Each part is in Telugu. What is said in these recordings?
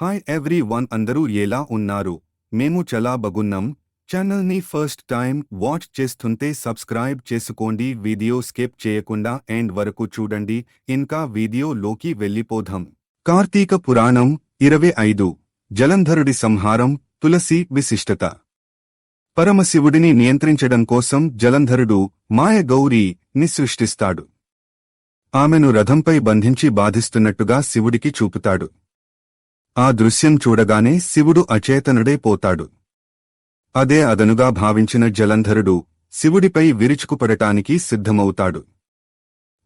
హాయ్ ఎవ్రీ వన్ అందరూ ఎలా ఉన్నారు? మేము చాలా బాగున్నాం. ఛానల్ని ఫస్ట్ టైం వాచ్ చేస్తుంటే సబ్స్క్రైబ్ చేసుకోండి. వీడియో స్కిప్ చేయకుండా ఎండ్ వరకు చూడండి. ఇంకా వీడియోలోకి వెళ్ళిపోదాం. కార్తీక పురాణం ఇరవై ఐదు. జలంధరుడి సంహారం తులసి విశిష్టత. పరమశివుడిని నియంత్రించడం కోసం జలంధరుడు మాయ గౌరీని సృష్టిస్తాడు. ఆమెను రథంపై బంధించి బాధిస్తున్నట్టుగా శివుడికి చూపుతాడు. ఆ దృశ్యం చూడగానే శివుడు అచేతనుడే పోతాడు. అదే అదనుగా భావించిన జలంధరుడు శివుడిపై విరుచుకుపడటానికి సిద్ధమవుతాడు.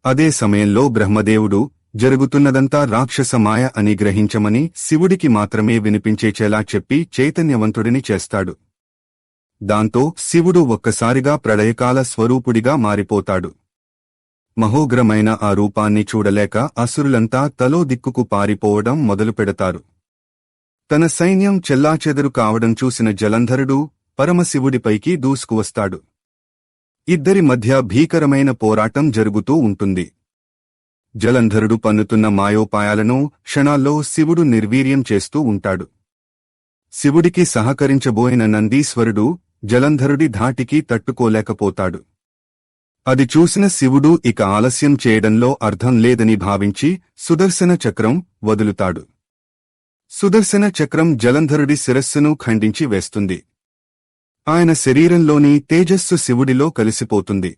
అదే సమయంలో బ్రహ్మదేవుడు జరుగుతున్నదంతా రాక్షసమాయ అని గ్రహించమని శివుడికి మాత్రమే వినిపించేచేలా చెప్పి చైతన్యవంతుడిని చేస్తాడు. దాంతో శివుడు ఒక్కసారిగా ప్రళయకాల స్వరూపుడిగా మారిపోతాడు. మహోగ్రమైన ఆ రూపాన్ని చూడలేక అసురులంతా తలో దిక్కుకు పారిపోవడం మొదలుపెడతారు. తన సైన్యం చెల్లాచెదరు కావడం చూసిన జలంధరుడు పరమశివుడిపైకి దూసుకువస్తాడు. ఇద్దరి మధ్య భీకరమైన పోరాటం జరుగుతూ ఉంటుంది. జలంధరుడు పన్నుతున్న మాయోపాయాలను క్షణాల్లో శివుడు నిర్వీర్యం చేస్తూ ఉంటాడు. శివుడికి సహకరించబోయిన నందీశ్వరుడు జలంధరుడి ధాటికి తట్టుకోలేకపోతాడు. అది చూసిన శివుడు ఇక ఆలస్యం చేయడంలో అర్థం లేదని భావించి సుదర్శన చక్రం వదులుతాడు. సుదర్శన చక్రం జలంధరుడి శిరస్సును ఖండించి వేస్తుంది. ఆయన శరీరంలోని తేజస్సు శివుడిలో కలిసిపోతుంది.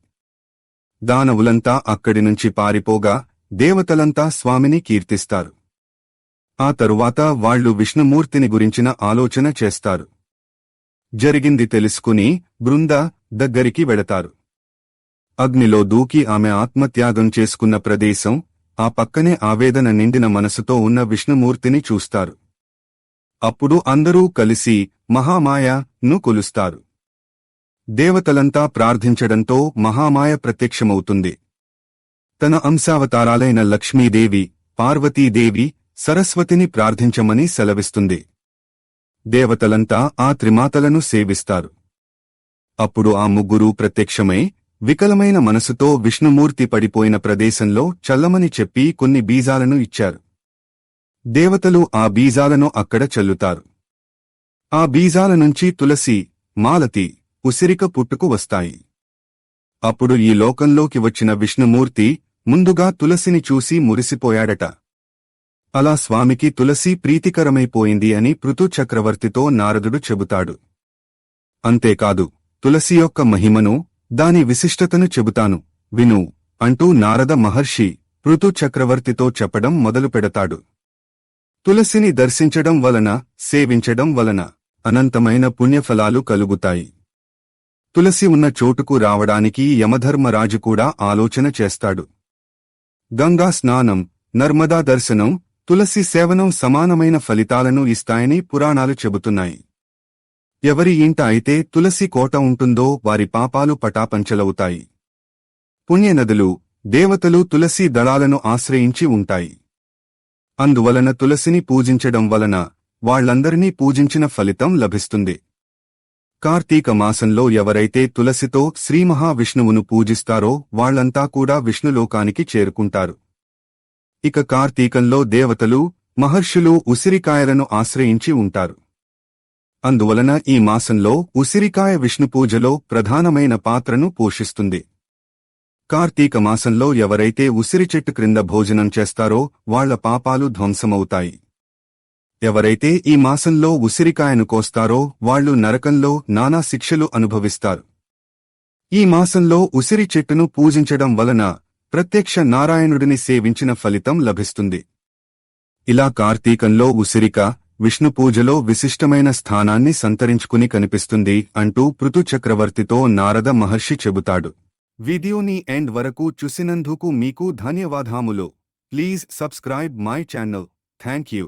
దానవులంతా అక్కడి నుంచి పారిపోగా దేవతలంతా స్వామిని కీర్తిస్తారు. ఆ తరువాత వాళ్ళు విష్ణుమూర్తిని గురించిన ఆలోచన చేస్తారు. జరిగింది తెలుసుకుని బృంద దగ్గరికి వెడతారు అగ్నిలో దూకి ఆమె ఆత్మత్యాగం చేసుకున్న ప్రదేశం ఆ పక్కనే ఆవేదన నిండిన మనసుతో ఉన్న విష్ణుమూర్తిని చూస్తారు. అప్పుడు అందరూ కలిసి మహామాయను కొలుస్తారు. దేవతలంతా ప్రార్థించడంతో మహామాయ ప్రత్యక్షమవుతుంది. తన అంశావతారాలైన లక్ష్మీదేవి పార్వతీదేవి సరస్వతిని ప్రార్థించమని సెలవిస్తుంది. దేవతలంతా ఆ త్రిమాతలను సేవిస్తారు. అప్పుడు ఆ ముగ్గురూ ప్రత్యక్షమై వికలమైన మనసుతో విష్ణుమూర్తి పడిపోయిన ప్రదేశంలో చల్లమని చెప్పి కొన్ని బీజాలను ఇచ్చారు. దేవతలు ఆ బీజాలను అక్కడ చల్లుతారు. ఆ బీజాల నుంచి తులసి మాలతి ఉసిరిక పుట్టుకు వస్తాయి. అప్పుడు ఈ లోకంలోకి వచ్చిన విష్ణుమూర్తి ముందుగా తులసిని చూసి మురిసిపోయాడట. అలా స్వామికి తులసి ప్రీతికరమైపోయింది అని పృథు చక్రవర్తితో నారదుడు చెబుతాడు. అంతేకాదు తులసి యొక్క మహిమను దాని విశిష్టతను చెబుతాను విను అంటూ నారద మహర్షి పృథు చక్రవర్తితో చెప్పడం మొదలుపెడతాడు. తులసిని దర్శించడం వలన సేవించడం వలన అనంతమైన పుణ్యఫలాలు కలుగుతాయి. తులసి ఉన్న చోటుకు రావడానికి యమధర్మరాజు కూడా ఆలోచన చేస్తాడు. గంగా స్నానం నర్మదా దర్శనం తులసి సేవనం సమానమైన ఫలితాలను ఇస్తాయని పురాణాలు చెబుతున్నాయి. ఎవరి ఇంట అయితే తులసి కోట ఉంటుందో వారి పాపాలు పటాపంచలవుతాయి. పుణ్యనదులు దేవతలు తులసి దళాలను ఆశ్రయించి ఉంటాయి. అందువలన తులసిని పూజించడం వలన వాళ్ళందరినీ పూజించిన ఫలితం లభిస్తుంది. కార్తీక మాసంలో ఎవరైతే తులసితో శ్రీ మహావిష్ణువును పూజిస్తారో వాళ్ళంతా కూడా విష్ణులోకానికి చేరుకుంటారు. ఇక కార్తీకంలో దేవతలు మహర్షులు ఉసిరికాయలను ఆశ్రయించి ఉంటారు. అందువలన ఈ మాసంలో ఉసిరికాయ విష్ణుపూజలో ప్రధానమైన పాత్రను పోషిస్తుంది. కార్తీక మాసంలో ఎవరైతే ఉసిరి చెట్టు క్రింద భోజనం చేస్తారో వాళ్ళ పాపాలు ధ్వంసమవుతాయి. ఎవరైతే ఈ మాసంలో ఉసిరికాయను కోస్తారో వాళ్ళు నరకంలో నానా శిక్షలు అనుభవిస్తారు. ఈ మాసంలో ఉసిరి చెట్టును పూజించడం వలన ప్రత్యక్ష నారాయణుడిని సేవించిన ఫలితం లభిస్తుంది. ఇలా కార్తీకంలో ఉసిరిక విష్ణు పూజలో విశిష్టమైన స్థానాన్ని సంతరించుకుని కనిపిస్తుంది అంటూ పృథు చక్రవర్తితో నారద మహర్షి చెబుతాడు. వీడియోని ఎండ్ వరకు చూసినందుకు మీకు ధన్యవాదాములు please subscribe my channel thank you